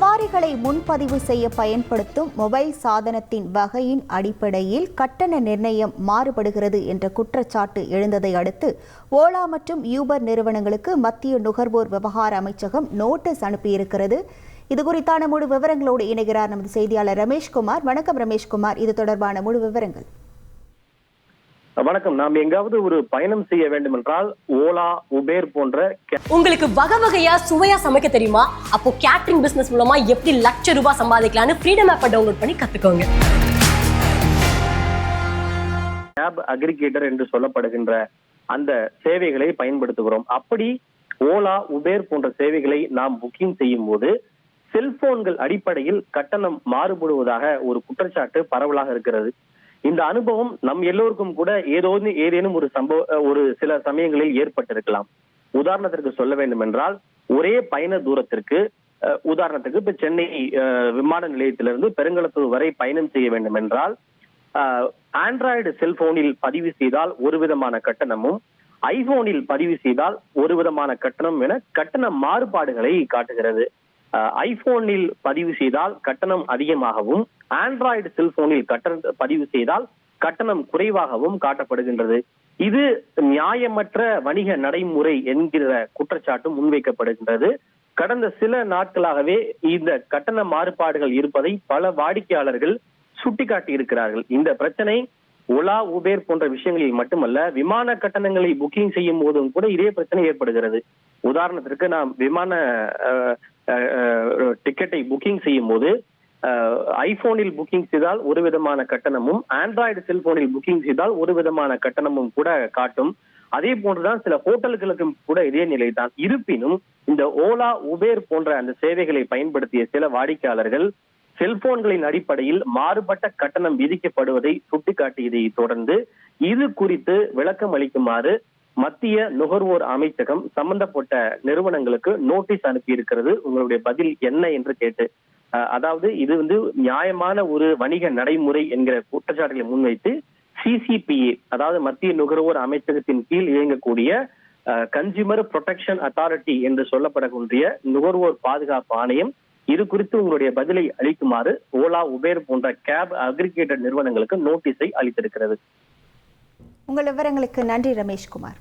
சவாரிகளை முன்பதிவு செய்ய பயன்படுத்தும் மொபைல் சாதனத்தின் வகையின் அடிப்படையில் கட்டண நிர்ணயம் மாறுபடுகிறது என்ற குற்றச்சாட்டு எழுந்ததை அடுத்து ஓலா மற்றும் யூபர் நிறுவனங்களுக்கு மத்திய நுகர்வோர் விவகார அமைச்சகம் நோட்டீஸ் அனுப்பியிருக்கிறது. இது குறித்தான முழு விவரங்களோடு இணைகிறார் நமது செய்தியாளர் ரமேஷ்குமார். வணக்கம் ரமேஷ்குமார். இது தொடர்பான முழு விவரங்கள். வணக்கம். நாம் எங்காவது ஒரு பயணம் செய்ய வேண்டும் என்றால் ஓலா உபேர் போன்ற உங்களுக்கு வகை வகையா சுவையா சமைக்க தெரியுமா? அப்போ கேட்டரிங் பிசினஸ் மூலமா எப்படி லட்ச ரூபாய் சம்பாதிக்கலாம்னு ஃப்ரீடம் ஆப்பை டவுன்லோட் பண்ணி கத்துக்கோங்க. கேப் அக்ரிகேட்டர் என்று சொல்லப்படுகின்ற அந்த சேவைகளை பயன்படுத்துகிறோம். அப்படி ஓலா உபேர் போன்ற சேவைகளை நாம் புக்கிங் செய்யும் போது செல்போன்கள் அடிப்படையில் கட்டணம் மாறுபடுவதாக ஒரு குற்றச்சாட்டு பரவலாக இருக்கிறது. இந்த அனுபவம் நம் எல்லோருக்கும் கூட ஏதோ ஏதேனும் ஒரு சம்பவ ஒரு சில சமயங்களில் ஏற்பட்டிருக்கலாம். உதாரணத்திற்கு சொல்ல வேண்டும் என்றால் ஒரே பயண தூரத்திற்கு உதாரணத்துக்கு இப்ப சென்னை விமான நிலையத்திலிருந்து பெருங்களத்தூர் வரை பயணம் செய்ய வேண்டும் என்றால் ஆண்ட்ராய்டு செல்போனில் பதிவு செய்தால் ஒரு விதமான கட்டணமும் ஐபோனில் பதிவு செய்தால் ஒரு விதமான கட்டணம் என கட்டண மாறுபாடுகளை காட்டுகிறது. ஐபோனில் பதிவு செய்தால் கட்டணம் அதிகமாகவும் ஆண்ட்ராய்டு செல்போனில் கட்டணம் பதிவு செய்தால் கட்டணம் குறைவாகவும் காட்டப்படுகின்றது. இது நியாயமற்ற வணிக நடைமுறை என்கிற குற்றச்சாட்டு முன்வைக்கப்படுகின்றது. கடந்த சில நாட்களாகவே இந்த கட்டண மாறுபாடுகள் இருப்பதை பல வாடிக்கையாளர்கள் சுட்டிக்காட்டி இருக்கிறார்கள் இந்த பிரச்சனை ஓலா உபேர் போன்ற விஷயங்களில் மட்டுமல்ல விமான கட்டணங்களை புக்கிங் செய்யும் போதும் கூட இதே பிரச்சனை ஏற்படுகிறது. உதாரணத்திற்கு நாம் விமான டிக்கெட்டை புக்கிங் செய்யும் போது ஐபோனில் புக்கிங் செய்தால் ஒரு விதமான கட்டணமும் ஆண்ட்ராய்டு செல்போனில் புக்கிங் செய்தால் ஒரு விதமான கட்டணமும் கூட காட்டும். அதே போன்றுதான் சில ஹோட்டல்களுக்கும் கூட இதே நிலைதான். இருப்பினும் இந்த ஓலா உபேர் போன்ற அந்த சேவைகளை பயன்படுத்திய சில வாடிக்கையாளர்கள் செல்போன்களின் அடிப்படையில் மாறுபட்ட கட்டணம் விதிக்கப்படுவதை சுட்டிக்காட்டியதை தொடர்ந்து இது குறித்து விளக்கம் அளிக்குமாறு மத்திய நுகர்வோர் அமைச்சகம் சம்பந்தப்பட்ட நிறுவனங்களுக்கு நோட்டீஸ் அனுப்பி இருக்கிறது உங்களுடைய பதில் என்ன என்று கேட்டு அதாவது இது வந்து நியாயமான ஒரு வணிக நடைமுறை என்கிற குற்றச்சாட்டுகளை முன்வைத்து சிசிபிஏ அதாவது மத்திய நுகர்வோர் அமைச்சகத்தின் கீழ் இயங்கக்கூடிய கன்சியூமர் ப்ரொடெக்ஷன் அத்தாரிட்டி என்று சொல்லப்படக்கூடிய நுகர்வோர் பாதுகாப்பு ஆணையம் இது குறித்து உங்களுடைய பதிலை அளிக்குமாறு ஓலா உபேர் போன்ற கேப் அக்ரிகேட்டர் நிறுவனங்களுக்கு நோட்டீஸை அளித்திருக்கிறது. உங்கள் விவரங்களுக்கு நன்றி ரமேஷ்குமார்.